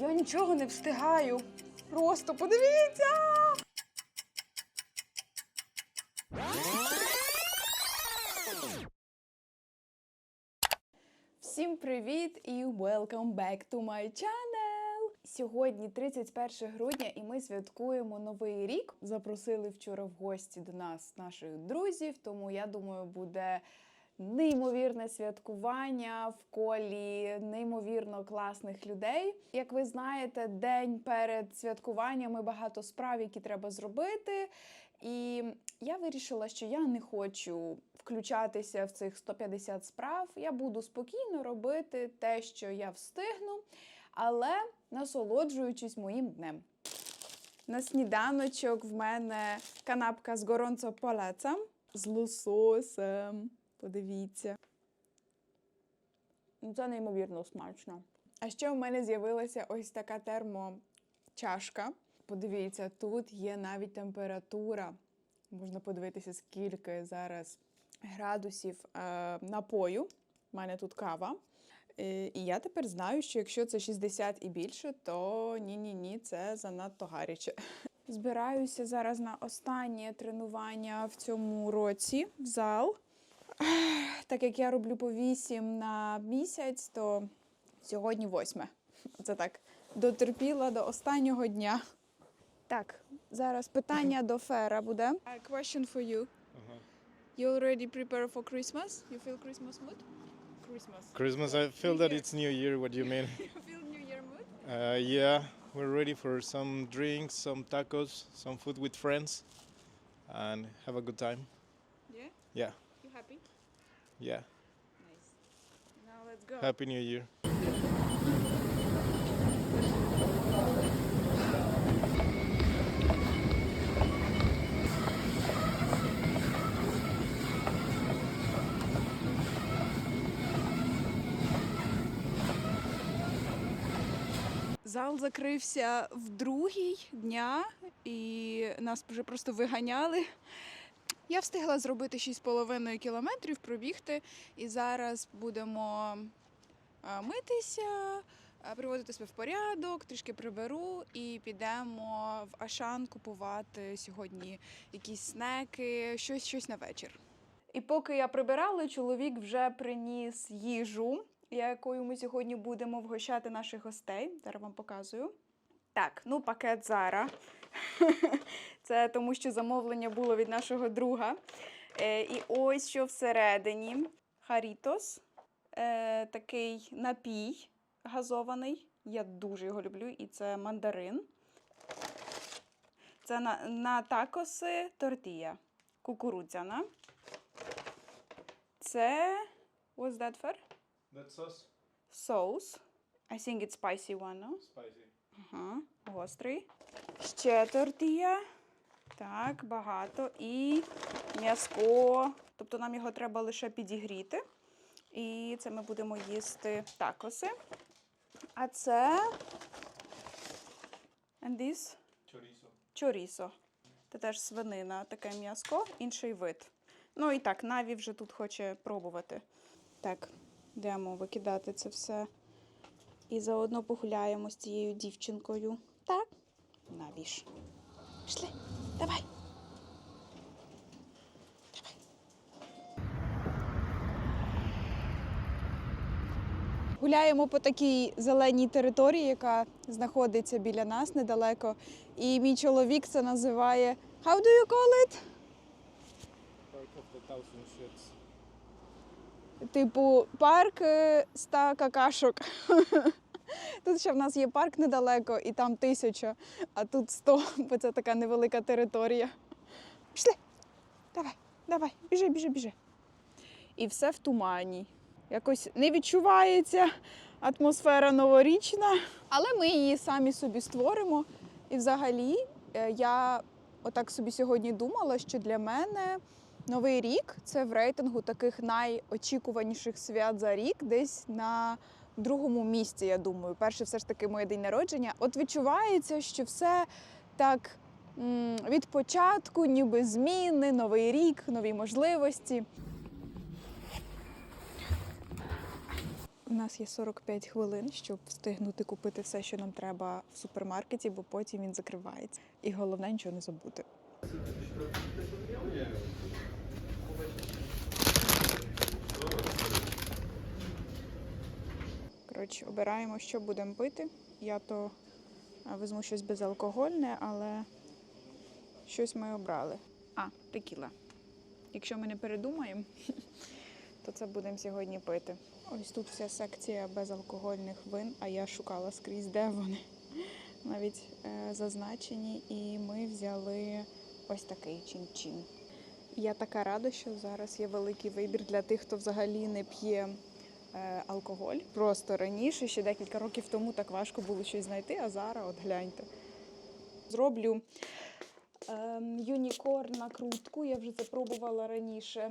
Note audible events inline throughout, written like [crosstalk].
Я нічого не встигаю. Просто подивіться. Всім привіт і welcome back to my channel! Сьогодні 31 грудня, і ми святкуємо новий рік. Запросили вчора в гості до нас наших друзів, тому я думаю, буде неймовірне святкування в колі неймовірно класних людей. Як ви знаєте, день перед святкуваннями багато справ, які треба зробити. І я вирішила, що я не хочу включатися в цих 150 справ. Я буду спокійно робити те, що я встигну, але насолоджуючись моїм днем. На сніданочок в мене канапка з горонцо полецем з лососем. Подивіться. Ну, Це неймовірно смачно. А ще в мене з'явилася ось така термочашка. Подивіться, тут є навіть температура. Можна подивитися, скільки зараз градусів е, напою. У мене тут кава. Е, і я тепер знаю, що якщо це 60 і більше, то ні-ні ні, це занадто гаряче. [laughs] Збираюся зараз на останнє тренування в цьому році в зал. Так як я роблю по 8 на місяць, то сьогодні 8. Це так дотерпіла до останнього дня. Так, зараз питання до Фера буде. A question for you. You already prepare for Christmas? You feel Christmas mood? Christmas. Christmas, I feel that it's New Year. What do you mean? You feel New Year mood? Uh, yeah, we're ready for some drinks, some tacos, some food with friends, and have a good time. Yeah? Yeah, happy? yeah. Nice. Now let's go. Happy New Year. Зал закрився в другій дня, і нас вже просто виганяли. Я встигла зробити 6,5 кілометрів, пробігти, і зараз будемо митися, приводити себе в порядок, трішки приберу і підемо в Ашан купувати сьогодні якісь снеки, щось, щось на вечір. І поки я прибирала, чоловік вже приніс їжу, якою ми сьогодні будемо вгощати наших гостей. Зараз вам показую. Так, ну пакет Зара. [laughs] Це тому, що замовлення було від нашого друга. Е, і ось що всередині. Харітос. Е, такий напій газований. Я дуже його люблю, і це мандарин. Це на, на такоси тортія. Кукурудзяна. Це. What's that for? That sauce? Sauce. I think it's spicy one, no? Spicy. Ага, гострий. Ще тортія. Так, багато. І м'яско. Тобто нам його треба лише підігріти. І це ми будемо їсти такоси. А це. And this Chorizo. чорісо. Це теж свинина, таке м'яско, інший вид. Ну і так, Наві вже тут хоче пробувати. Так, йдемо викидати це все. І заодно погуляємо з цією дівчинкою. Так? Навіж. Пішли, давай. Гуляємо по такій зеленій території, яка знаходиться біля нас недалеко. І мій чоловік це називає How do you call it? Park of the Thousand Shits. Типу, парк е, ста какашок. [laughs] [laughs] Тут ще в нас є парк недалеко, і там тисяча, а тут сто, [laughs] бо це така невелика територія. Пішли. Давай, давай, біжи, біжи, біжи. І все в тумані. Якось не відчувається атмосфера новорічна, але ми її самі собі створимо. І взагалі е, я отак собі сьогодні думала, що для мене Новий рік це в рейтингу таких найочікуваніших свят за рік, десь на другому місці, я думаю. Перше, все ж таки, моє день народження. От відчувається, що все так від початку, ніби зміни, новий рік, нові можливості. У нас є 45 хвилин, щоб встигнути купити все, що нам треба в супермаркеті, бо потім він закривається. І головне нічого не забути. Коротше, обираємо, що будемо пити. Я то а, візьму щось безалкогольне, але щось ми обрали. А, текіла. Якщо ми не передумаємо, [laughs] то це будемо сьогодні пити. Ось тут вся секція безалкогольних вин, а я шукала скрізь, де вони. [laughs] Навіть е, зазначені, і ми взяли ось такий чин-чин. Я така рада, що зараз є великий вибір для тих, хто взагалі не п'є е, алкоголь. Просто раніше, ще декілька років тому, так важко було щось знайти, а зараз от гляньте. Зроблю ем, юнікорн накрутку, я вже це пробувала раніше.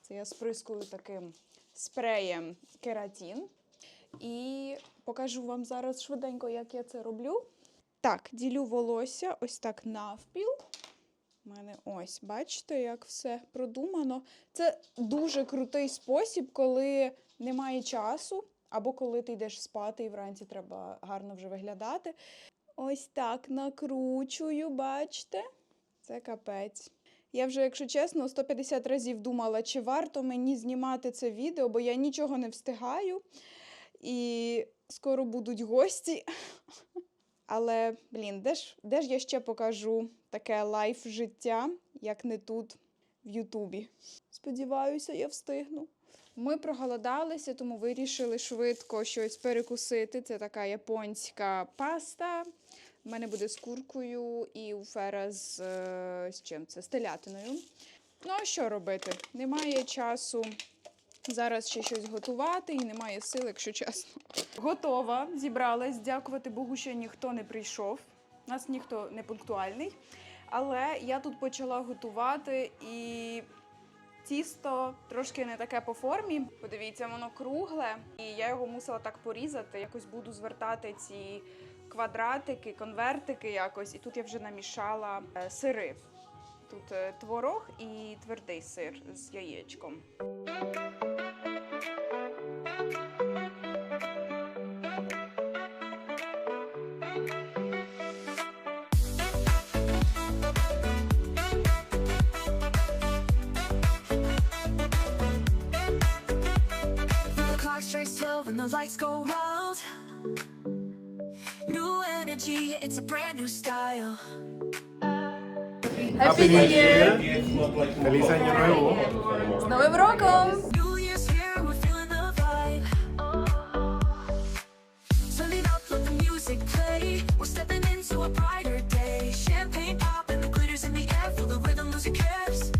Це я сприскую таким спреєм кератін. І покажу вам зараз швиденько, як я це роблю. Так, ділю волосся ось так навпіл. У мене ось, бачите, як все продумано. Це дуже крутий спосіб, коли немає часу, або коли ти йдеш спати і вранці треба гарно вже виглядати. Ось так накручую, бачите? Це капець. Я вже, якщо чесно, 150 разів думала, чи варто мені знімати це відео, бо я нічого не встигаю. І скоро будуть гості. [laughs] Але, блін, де ж, де ж я ще покажу таке лайф життя, як не тут, в Ютубі. Сподіваюся, я встигну. Ми проголодалися, тому вирішили швидко щось перекусити. Це така японська паста. У мене буде з куркою і у Фера з, е, з чим це? З телятиною. Ну, а що робити? Немає часу зараз ще щось готувати і немає сил, якщо чесно. Готова, зібралась. Дякувати Богу, що ніхто не прийшов. У нас ніхто не пунктуальний. Але я тут почала готувати і тісто трошки не таке по формі. Подивіться, воно кругле, і я його мусила так порізати. Якось буду звертати ці квадратики, конвертики якось. І тут я вже намішала е, сири. Тут е, творог і твердий сир з яєчком. strikes 12 and the lights go round. New energy, it's a brand new style. Feliz año nuevo. З Новим роком!